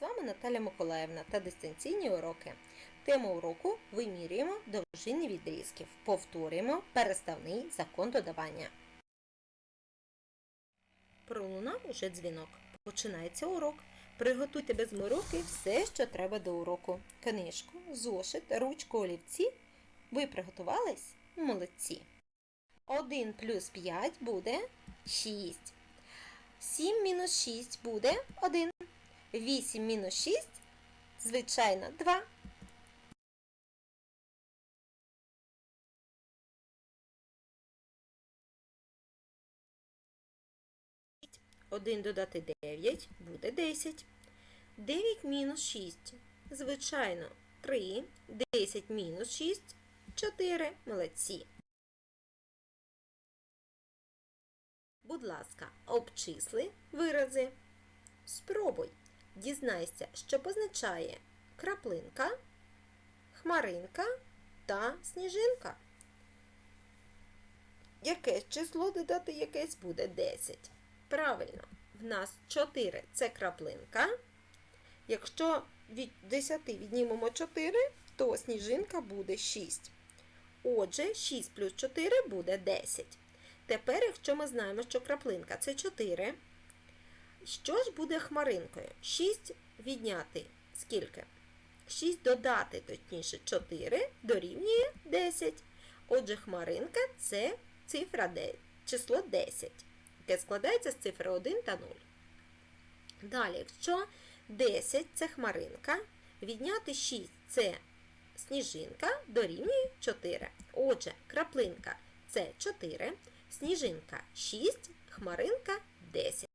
З вами Наталя Миколаївна та дистанційні уроки. Тема уроку вимірюємо довжини відрізків. Повторюємо переставний закон додавання. Пролунав уже дзвінок. Починається урок. Приготуйте без мороки все, що треба до уроку. Книжку, зошит, ручку, олівці. Ви приготувались? Молодці. 1 плюс 5 буде 6. 7 мінус 6 буде 1. 8 мінус 6, звичайно, 2. Один додати 9 буде 10. 9 мінус 6. Звичайно, 3. 10 мінус 6 4. Молодці. Будь ласка, обчисли вирази. Спробуй. Дізнайся, що позначає краплинка, хмаринка та сніжинка. Яке число додати якесь буде 10. Правильно, в нас 4 це краплинка. Якщо від 10 віднімемо 4, то сніжинка буде 6. Отже, 6 плюс 4 буде 10. Тепер, якщо ми знаємо, що краплинка це 4, що ж буде хмаринкою? 6 відняти скільки? 6 додати, точніше, 4 дорівнює 10. Отже, хмаринка це цифра 9, число 10, яке складається з цифри 1 та 0. Далі, якщо 10 це хмаринка, відняти 6 це сніжинка дорівнює 4. Отже, краплинка це 4, сніжинка 6, хмаринка 10.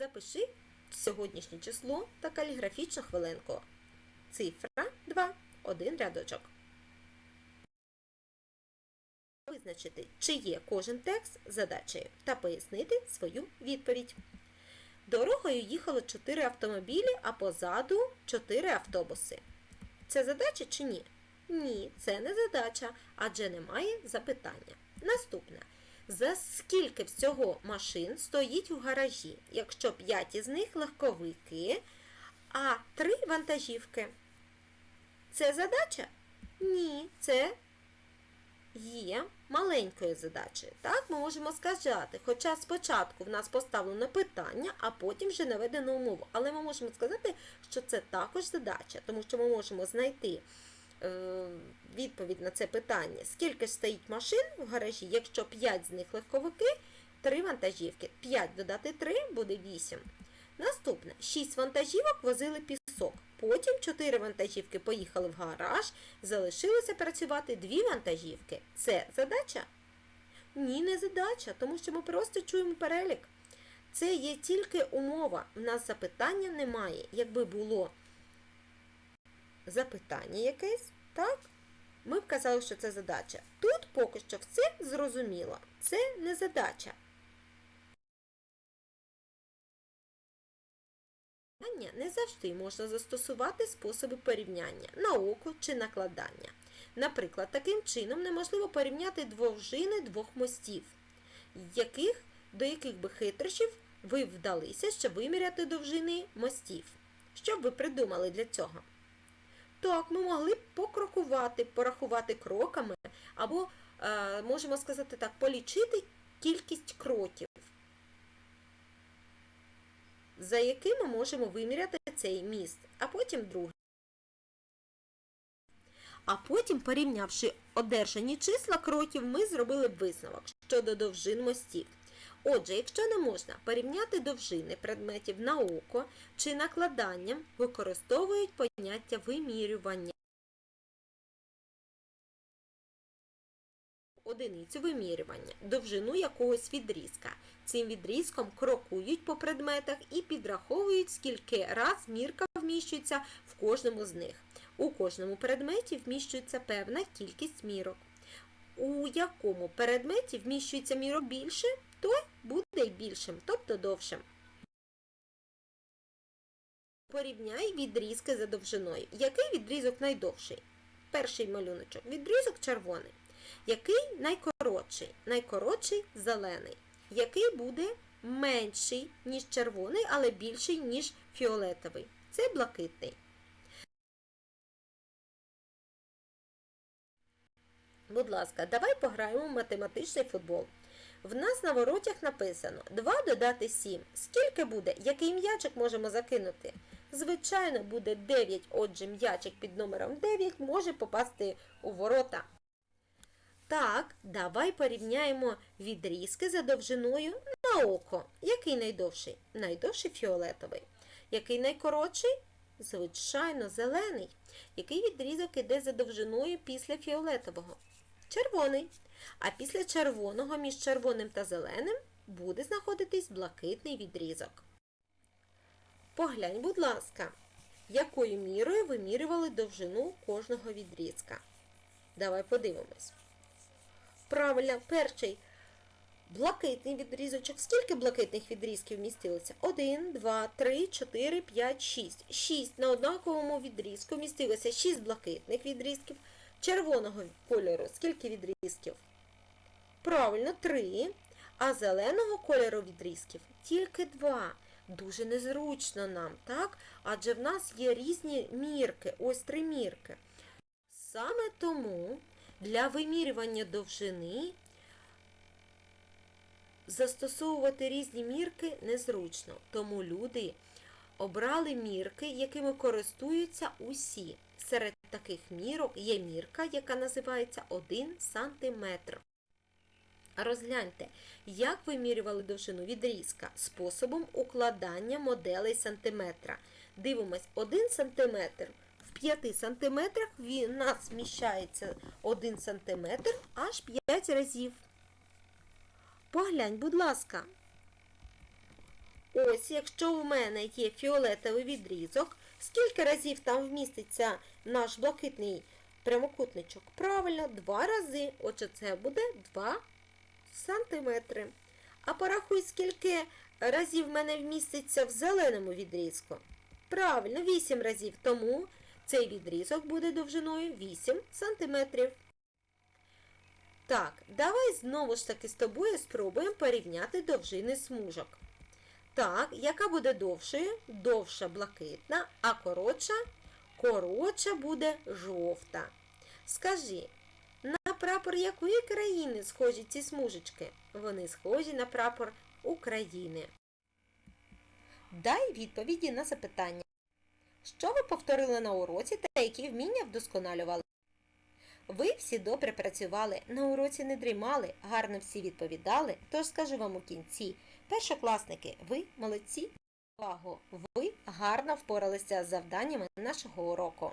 Запиши сьогоднішнє число та каліграфічну хвилинку. Цифра 2. Один рядочок. Визначити, чи є кожен текст задачею та пояснити свою відповідь. Дорогою їхало 4 автомобілі, а позаду 4 автобуси. Це задача чи ні? Ні, це не задача, адже немає запитання. Наступне. За скільки всього машин стоїть у гаражі, якщо 5 із них легковики, а 3 вантажівки? Це задача? Ні, це є маленькою задачею. Так, ми можемо сказати, хоча спочатку в нас поставлено питання, а потім вже наведено умову. Але ми можемо сказати, що це також задача, тому що ми можемо знайти відповідь на це питання. Скільки ж стоїть машин в гаражі, якщо 5 з них легковики, 3 вантажівки. 5 додати 3 буде 8. Наступне, 6 вантажівок возили пісок. Потім 4 вантажівки поїхали в гараж, залишилося працювати 2 вантажівки. Це задача? Ні, не задача, тому що ми просто чуємо перелік. Це є тільки умова. У нас запитання немає. Якби було запитання якесь, так? Ми б казали, що це задача. Тут поки що все зрозуміло. Це не задача. Не завжди можна застосувати способи порівняння на око чи накладання. Наприклад, таким чином неможливо порівняти довжини двох мостів, яких, до яких би хитрощів ви вдалися, щоб виміряти довжини мостів. Що б ви придумали для цього? Так, ми могли б покрокувати, порахувати кроками, або, е, можемо сказати так, полічити кількість кроків, за якими можемо виміряти цей міст, а потім другий. А потім, порівнявши одержані числа кроків, ми зробили б висновок щодо довжин мостів. Отже, якщо не можна порівняти довжини предметів на око чи накладанням, використовують поняття вимірювання. Одиницю вимірювання, довжину якогось відрізка. Цим відрізком крокують по предметах і підраховують, скільки раз мірка вміщується в кожному з них. У кожному предметі вміщується певна кількість мірок. У якому предметі вміщується мірок більше, той буде й більшим, тобто довшим. Порівняй відрізки за довжиною. Який відрізок найдовший? Перший малюночок. Відрізок червоний. Який найкоротший? Найкоротший зелений. Який буде менший, ніж червоний, але більший, ніж фіолетовий. Це блакитний. Будь ласка, давай пограємо в математичний футбол. В нас на воротях написано 2 додати 7. Скільки буде? Який м'ячик можемо закинути? Звичайно, буде 9, отже, м'ячик під номером 9 може попасти у ворота. Так, давай порівняємо відрізки за довжиною на око. Який найдовший? Найдовший фіолетовий. Який найкоротший? Звичайно, зелений. Який відрізок іде за довжиною після фіолетового? Червоний. А після червоного між червоним та зеленим буде знаходитись блакитний відрізок. Поглянь, будь ласка, якою мірою вимірювали довжину кожного відрізка. Давай подивимось. Правильно, перший блакитний відрізочок. Скільки блакитних відрізків вмістилося? 1, 2, 3, 4, 5, 6. 6. На однаковому відрізку вмістилося 6 блакитних відрізків. Червоного кольору скільки відрізків? Правильно, 3. А зеленого кольору відрізків тільки 2. Дуже незручно нам, так? Адже в нас є різні мірки, ось три мірки. Саме тому для вимірювання довжини застосовувати різні мірки незручно. Тому люди обрали мірки, якими користуються усі. Серед таких мірок є мірка, яка називається 1 см. Розгляньте, як вимірювали довжину відрізка способом укладання моделей сантиметра. Дивимось, 1 см в 5 см у нас зміщається 1 см аж 5 разів. Поглянь, будь ласка. Ось, якщо у мене є фіолетовий відрізок, скільки разів там вміститься наш блакитний прямокутничок? Правильно, 2 рази. Отже, це буде 2 сантиметри. А порахуй, скільки разів в мене вміститься в зеленому відрізку. Правильно, 8 разів. Тому цей відрізок буде довжиною 8 сантиметрів. Так, давай знову ж таки з тобою спробуємо порівняти довжини смужок. Так, яка буде довшою? Довша блакитна, а коротша? Коротша буде жовта. Скажи, на прапор якої країни схожі ці смужечки? Вони схожі на прапор України. Дай відповіді на запитання. Що ви повторили на уроці та які вміння вдосконалювали? Ви всі добре працювали, на уроці не дрімали, гарно всі відповідали, тож скажу вам у кінці. Першокласники, ви молодці! Увагу! Ви гарно впоралися з завданнями нашого уроку.